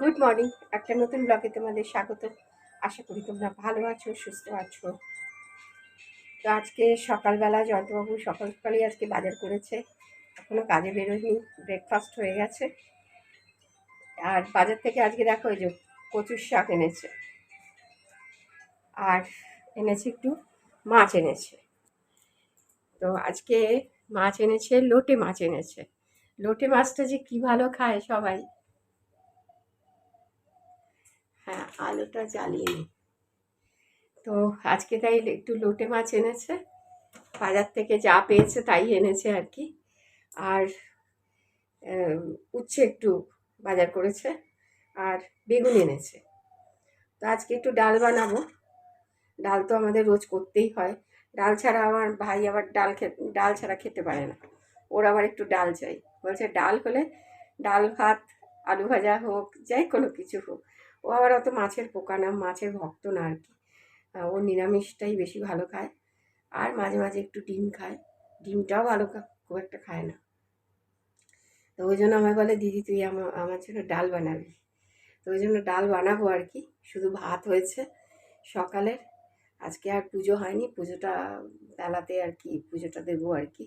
Good morning একটা নতুন ব্লগে তোমাদের স্বাগত। আশা করি তোমরা ভালো আছো, সুস্থ আছো। তো আজকে সকালবেলা জয়ন্তবাবু সকাল সকালই আজকে বাজার করেছে। এখনও কাজে বেরোয়নি ব্রেকফাস্ট হয়ে গেছে। আর বাজার থেকে আজকে দেখো এই যে কচুর শাক এনেছে। আর এনেছে একটু মাছ এনেছে। তো আজকে মাছ এনেছে, লোটে মাছ এনেছে। লোটে মাছটা যে কী ভালো খায় সবাই। হ্যাঁ আলুটা জ্বালিয়ে নিই। তো আজকে তাই একটু লোটে মাছ এনেছে। বাজার থেকে যা পেয়েছে তাই এনেছে আর কি। আর উচ্ছে একটু বাজার করেছে আর বেগুন এনেছে। তো আজকে একটু ডাল বানাবো। ডাল তো আমাদের রোজ করতেই হয়। ডাল ছাড়া আমার ভাই আবার ডাল ডাল ছাড়া খেতে পারে না। ওর আবার একটু ডাল চাই। বলছে ডাল হলে ডাল, ভাত, আলু ভাজা হোক, যাই কোনো কিছু হোক। ও আবার অত মাছের পোকা না, মাছের ভক্ত না আর কি। ও নিরামিষটাই বেশি ভালো খায়। আর মাঝে মাঝে একটু ডিম খায়। ডিমটাও ভালো খুব একটা খায় না। তো ওই জন্য আমায় বলে, দিদি, তুই আমার আমার জন্য ডাল বানাবি। তো ওই জন্য ডাল বানাবো আর কি। শুধু ভাত হয়েছে সকালের। আজকে আর পুজো হয়নি। পুজোটা বেলাতে আর কি পুজোটা দেবো আর কি।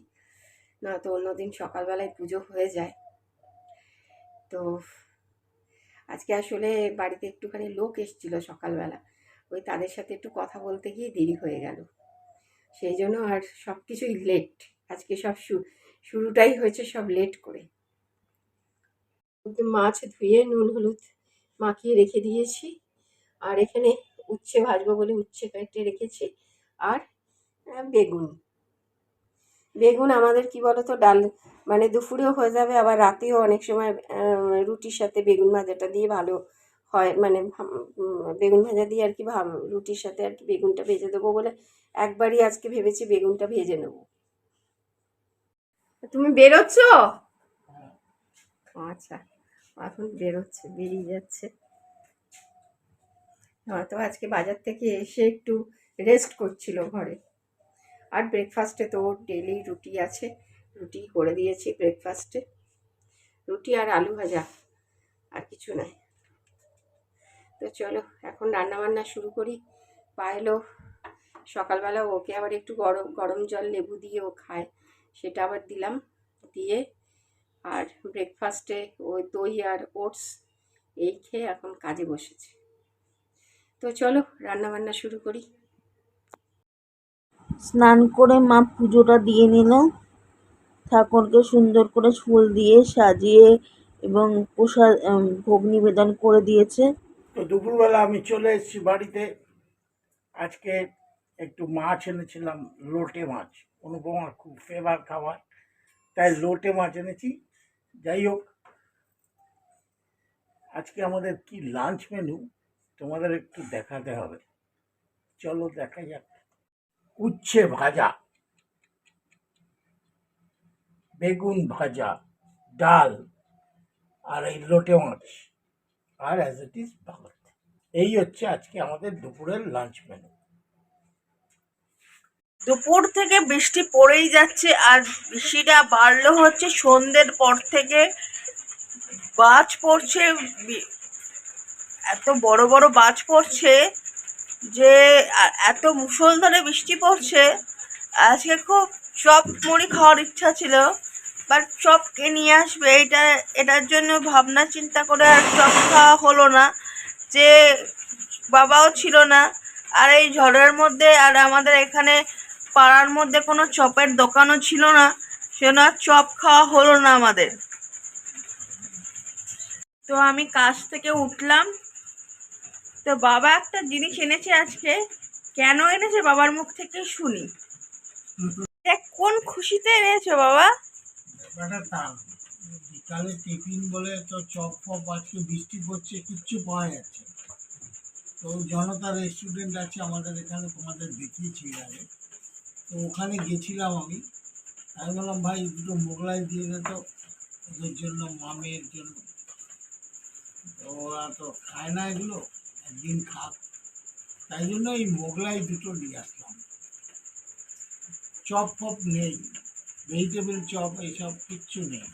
না তো অন্যদিন সকালবেলায় পুজো হয়ে যায়। তো আজকে আসলে বাড়িতে একটুখানি লোক এসেছিল সকালবেলা। ওই তাদের সাথে একটু কথা বলতে গিয়ে দেরি হয়ে গেল। সেই জন্য আর সব কিছুই লেট আজকে সব শুরুটাই হয়েছে সব লেট করে। মাছ ধুয়ে, নুন, হলুদ মাখিয়ে রেখে দিয়েছি। আর এখানে উচ্ছে ভাজবো বলে উচ্ছে কেটে রেখেছি। আর বেগুন। বেগুন আমাদের কি বলো তো ডাল মানে দুপুরেও হয়ে যাবে, আবার রাতেও অনেক সময় রুটির সাথে বেগুন ভাজাটা দিয়ে ভালো হয় মানে বেগুন ভাজা দিয়ে আর কি রুটির সাথে আর কি বেগুনটা ভেজে দেবো বলে একবারই আজকে ভেবেছি বেগুনটা ভেজে নেব। তুমি বেরোচ্ছ? আচ্ছা এখন বেরোচ্ছে, বেরিয়ে যাচ্ছে। হয়তো আজকে বাজার থেকে এসে একটু রেস্ট করছিল ঘরে। আর ব্রেকফাস্টে তো ডেলি রুটি আছে। রুটি করে দিয়েছি ব্রেকফাস্টে রুটি আর আলু ভাজা, আর কিছু নাই তো চলো, এখন রান্না বান্না শুরু করি। পায়েলো সকালবেলা ওকে আবার একটু গরম গরম জল লেবু দিয়ে ও খায়, সেটা আবার দিলাম দিয়ে। আর ব্রেকফাস্টে ওই দই আর ওটস, এই খেয়ে এখন কাজে বসেছে। তো চলো রান্না বান্না শুরু করি। স্নান করে মা পুজোটা দিয়ে নিল। ঠাকুরকে সুন্দর করে ফুল দিয়ে সাজিয়ে এবং প্রসাদ ভোগ নিবেদন করে দিয়েছে। তো দুপুরবেলা আমি চলে এসেছি বাড়িতে। আজকে একটু মাছ এনেছিলাম, লোটে মাছ। অনুপমার খুব ফেভার খাবার। তাই লোটে মাছ এনেছি। যাই হোক, আজকে আমাদের কি লাঞ্চ মেনু তোমাদের একটু দেখাতে হবে। চলো দেখা যাক। উচ্ছে ভাজা। বেগুন ভাজা, ডাল আর এই লোটে মাছ। আর অ্যাজ ইট ইজ ভাত। এই হচ্ছে আজকে আমাদের দুপুরের লাঞ্চ মেনু দুপুর থেকে বৃষ্টি পড়েই যাচ্ছে আর বৃষ্টিটা বাড়লো হচ্ছে সন্ধ্যের পর থেকে বাজ পড়ছে। এত বড় বড় বাজ পড়ছে যে এত মুষলধারে বৃষ্টি পড়ছে। আজকে খুব চপ মুড়ি খাওয়ার ইচ্ছা ছিল বাট চপ কে নিয়ে আসবে এটা, এটার জন্য ভাবনা চিন্তা করে আর চপ খাওয়া হলো না, যে বাবাও ছিল না, আর এই ঝড়ের মধ্যে আর আমাদের এখানে পাড়ার মধ্যে কোনো চপের দোকানও ছিল না সেজন্য চপ খাওয়া হলো না আমাদের। তো আমি কাজ থেকে উঠলাম। তো বাবা একটা জিনিস এনেছে আজকে, কেন এনেছে বাবার মুখ থেকে শুনি। কোন খুশিতে এনেছো বাবা? বিকালে টিফিন বলে তো চপ ফপ আজকে বৃষ্টি পড়ছে, কিচ্ছু পাওয়া যাচ্ছে তো জনতা রেস্টুরেন্ট আছে আমাদের এখানে, তোমাদের দেখিয়েছি আগে। তো ওখানে গেছিলাম আমি। আমি বললাম, ভাই দুটো মোগলাই দিয়ে দে তো, ওদের জন্য, মামের জন্য। ওরা তো খায় না এগুলো, একদিন খাক। তাই জন্য এই মোগলাই দুটো নিয়ে আসলাম। চপ ফপ নেই ভেজিটেবল চপ এইসব কিচ্ছু নেই।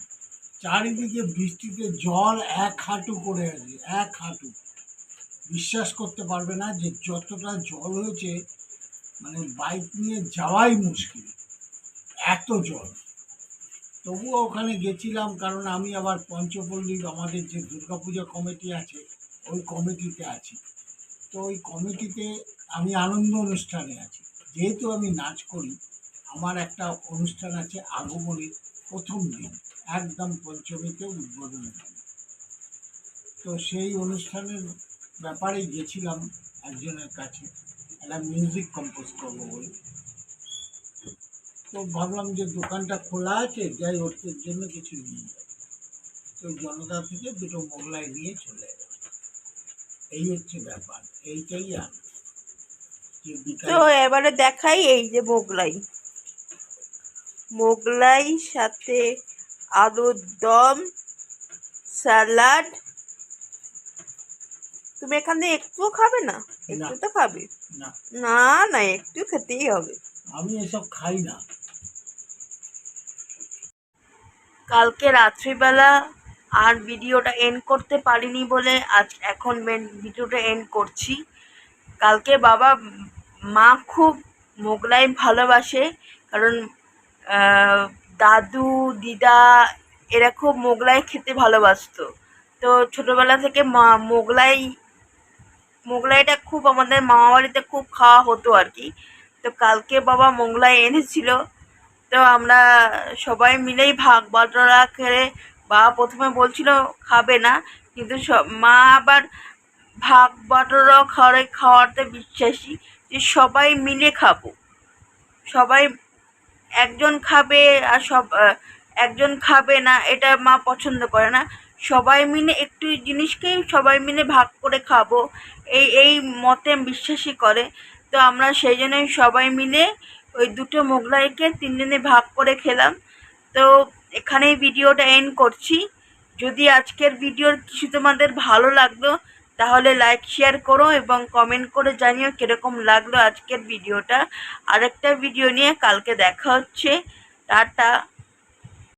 চারিদিকে বৃষ্টিতে জল এক হাঁটু করে আছে, এক হাঁটু। বিশ্বাস করতে পারবে না যে যতটা জল হয়েছে মানে বাইক নিয়ে যাওয়াই মুশকিল, এত জল। তবুও ওখানে গেছিলাম, কারণ আমি আবার পঞ্চপল্লীর আমাদের যে দুর্গাপূজা কমিটি আছে, ওই কমিটিতে আছি। তো ওই কমিটিতে আমি আনন্দ অনুষ্ঠানে আছি। যেহেতু আমি নাচ করি আমার একটা অনুষ্ঠান আছে আগমনীর প্রথম দিন, একদম পঞ্চমীতে উদ্বোধন তো সেই অনুষ্ঠানের ব্যাপারেই গেছিলাম একজনের কাছে, একটা মিউজিক কম্পোজ করব বলে। তো ভাবলাম যে দোকানটা খোলা আছে, যাই ওর জন্য কিছু নিয়ে যাই। তো জনতা থেকে দুটো মোগলাই নিয়ে চলে এই হচ্ছে ব্যাপার, এইটাই আর তো এবারে দেখাই এই যে মোগলাই। মোগলাই সাথে আলুর দম স্যালাড। তুমি এখানে একটুও খাবে না? একটু তো খাবে। না। না একটু খেতেই হবে। আমি এসব খাই না। কালকে রাত্রিবেলা আর ভিডিওটা এন্ড করতে পারিনি বলে আজ এখন মেন ভিডিওটা এন্ড করছি। কালকে বাবা মা খুব মোগলাই ভালোবাসে কারণ দাদু, দিদা, এরা খুব মোগলাই খেতে ভালোবাসতো। তো ছোটোবেলা থেকে মা, মোগলাই, মোগলাইটা খুব আমাদের মামা বাড়িতে খুব খাওয়া হতো আর কি। তো কালকে বাবা মোগলাই এনেছিল। তো আমরা সবাই মিলেই ভাগ বাটোয়ারা করে বাবা প্রথমে বলছিল, খাবে না। কিন্তু মা আবার ভাগ খাওয়ারে, খাওয়াতে বিশ্বাসী যে সবাই মিলে খাব। সবাই একজন খাবে আর সব একজন খাবে না, এটা মা পছন্দ করে না। সবাই মিলে একটু জিনিসকেই সবাই মিলে ভাগ করে খাব, এই এই মতে বিশ্বাসী করে। তো আমরা সেই জন্যই সবাই মিলে ওই দুটো মোগলাইকে তিনজনে ভাগ করে খেলাম। তো এখানেই ভিডিওটা এন্ড করছি। যদি আজকের ভিডিওর কিছু তোমাদের ভালো লাগল তাহলে লাইক শেয়ার করো এবং কমেন্ট করে জানিও কীরকম লাগল আজকের ভিডিওটা আরেকটা ভিডিও নিয়ে কালকে দেখা হচ্ছে। টাটা।